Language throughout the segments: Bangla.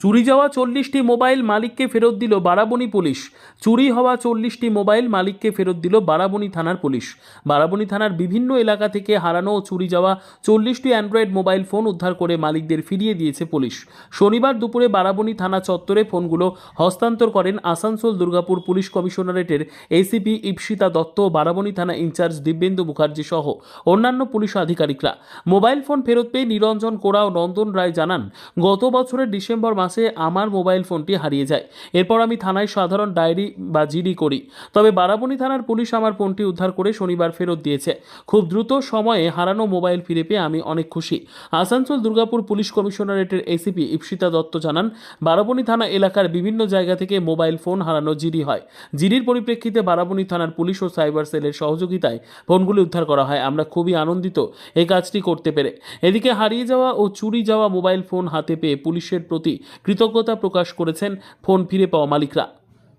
চুরি যাওয়া চল্লিশটি মোবাইল মালিককে ফেরত দিল বারাবণী পুলিশ। চুরি হওয়া চল্লিশটি মোবাইল মালিককে ফেরত দিল বারাবণী থানার পুলিশ। বারাবণী থানার বিভিন্ন এলাকা থেকে হারানো ও চুরি যাওয়া চল্লিশটি অ্যান্ড্রয়েড মোবাইল ফোন উদ্ধার করে মালিকদের ফিরিয়ে দিয়েছে পুলিশ। শনিবার দুপুরে বারাবণী থানা চত্বরে ফোনগুলো হস্তান্তর করেন আসানসোল দুর্গাপুর পুলিশ কমিশনারেটের এসিপি ইপসিতা দত্ত ও বারাবণী থানা ইনচার্জ দিব্যেন্দু মুখার্জি সহ অন্যান্য পুলিশ আধিকারিকরা। মোবাইল ফোন ফেরত পেয়ে নিরঞ্জন কোড়া ও নন্দন রায় জানান, গত বছরের ডিসেম্বর মাসে আমার মোবাইল ফোনটি হারিয়ে যায়। এরপর আমি থানায় সাধারণ ডায়েরি বা জিডি করি। তবে বারাবণী থানার পুলিশ আমার ফোনটি উদ্ধার করে শনিবার ফেরত দিয়েছে। খুব দ্রুত সময়ে হারানো মোবাইল ফিরে পেয়ে আমি অনেক খুশি। আসানসোল দুর্গাপুর পুলিশ কমিশনারেটের এসিপি ইপসিতা দত্ত জানান, বারাবণী থানা এলাকার বিভিন্ন জায়গা থেকে মোবাইল ফোন হারানো জিডি হয়। জিডির পরিপ্রেক্ষিতে বারাবণী থানার পুলিশ ও সাইবার সেলের সহযোগিতায় ফোনগুলি উদ্ধার করা হয়। আমরা খুবই আনন্দিত এই কাজটি করতে পেরে। এদিকে হারিয়ে যাওয়া ও চুরি যাওয়া মোবাইল ফোন হাতে পেয়ে পুলিশের প্রতি কৃতজ্ঞতা প্রকাশ করেছেন ফোন ফিরে পাওয়া মালিকরা।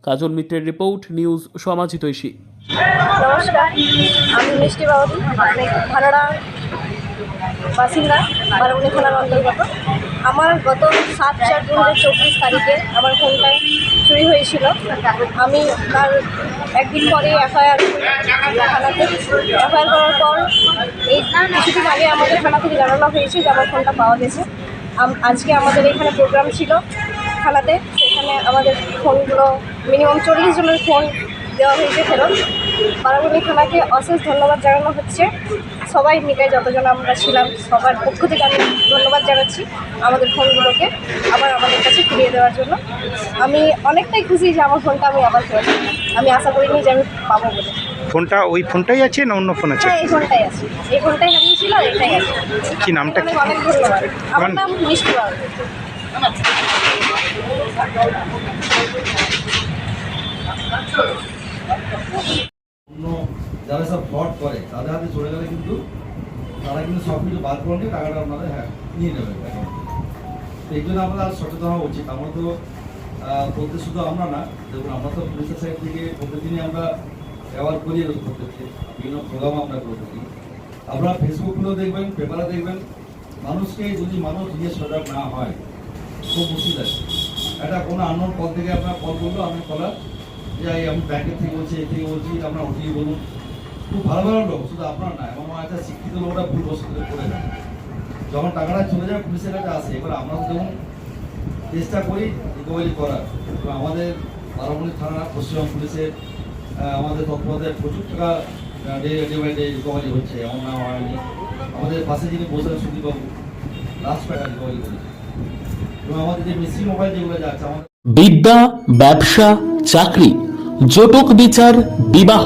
কাজল মিত্রের রিপোর্ট, নিউজ সমাজিত ঐশী নমস্কার, আমি মিষ্টি বাবুদি ভাড়া বাসিন্দা, বারামুনি থানার অন্তর্গত। আমার গত সাত, চার দু হাজার চব্বিশ তারিখে আমার ফোনটা চুরি হয়েছিল। আমি তার একদিন পরে এফআইআর থানাতে, এফআইআর করার পর এই কিছুদিন আগে আমাদের থানা থেকে জানানো হয়েছে যে আমার ফোনটা পাওয়া গেছে। আজকে আমাদের এখানে প্রোগ্রাম ছিল থানাতে সেখানে আমাদের ফোনগুলো মিনিমাম চল্লিশ জনের ফোন দেওয়া হয়েছে ফেরত। বারাবণী থানাকে অশেষ ধন্যবাদ জানানো হচ্ছে। সবাই মিলে যতজন আমরা ছিলাম সবার পক্ষ থেকে আমি ধন্যবাদ জানাচ্ছি আমাদের ফোনগুলোকে আবার আমাদের কাছে ফিরিয়ে দেওয়ার জন্য। আমি অনেকটাই খুশি যে আমার ফোনটা আমি আবার ফেরত আমি আশা করিনি যে আমি পাবো বলে। ফোনটা ওই ফোনটাই আছে না অন্য ফোন আছে? হ্যাঁ এই ফোনটাই আছে। এই ফোনটাই হারিয়েছিল আর এটাই আছে। কি নামটা? কি অনেক অনেক ধন্যবাদ। আমার আমার- নাম মিষ্টি বাবু অন্য যারা সব ফ্রড করে তাদের হাতে চলে গেলে কিন্তু তারা কিন্তু সব কিছু বাদ করে নিয়ে টাকাটা আপনাদের হ্যাঁ নিয়ে নেবে এই জন্য আমাদের সচেতন হওয়া উচিত। আমরা তো বলতে শুধু আমরা না, দেখুন, আমরা তো পুলিশের সাইড থেকে প্রতিদিনই আমরা ব্যবহার করি এরকম প্রত্যেককে বিভিন্ন প্রোগ্রাম আমরা করে থাকি। আপনারা ফেসবুকগুলো দেখবেন পেপারে দেখবেন। মানুষকে যদি মানুষ নিজে সজাগ না হয়, খুব মুশকিল আছে একটা কোনো আননোন কল থেকে আপনার কল করল, আমি কলার যে আমি ব্যাংকের থেকে বলছি, এই থেকে বলছি আপনার ওটিপি বলুন। খুব ভালো ভালো লোক, শুধু আপনার না মনে আছে শিক্ষিত লোকরা ভুল বস্তু করে না যখন টাকাটা চলে যায়, পুলিশের কাছে আসে, এবার আমরা তো যেমন চেষ্টা করি রিকভারি করার তো আমাদের বারামণি থানা পশ্চিমবঙ্গ পুলিশের আমাদের তৎপরতায় প্রচুর টাকা day day by day recovery হচ্ছে, এমন না হয়নি আমাদের পাশে যিনি বসে সুদীপবাবু লাস্ট টাকা রিকভারি করেছে এবং আমাদের যে মেসি মোবাইল যেগুলো বিদ্যা, ব্যবসা, চাকরি, জটক বিচার, বিবাহ।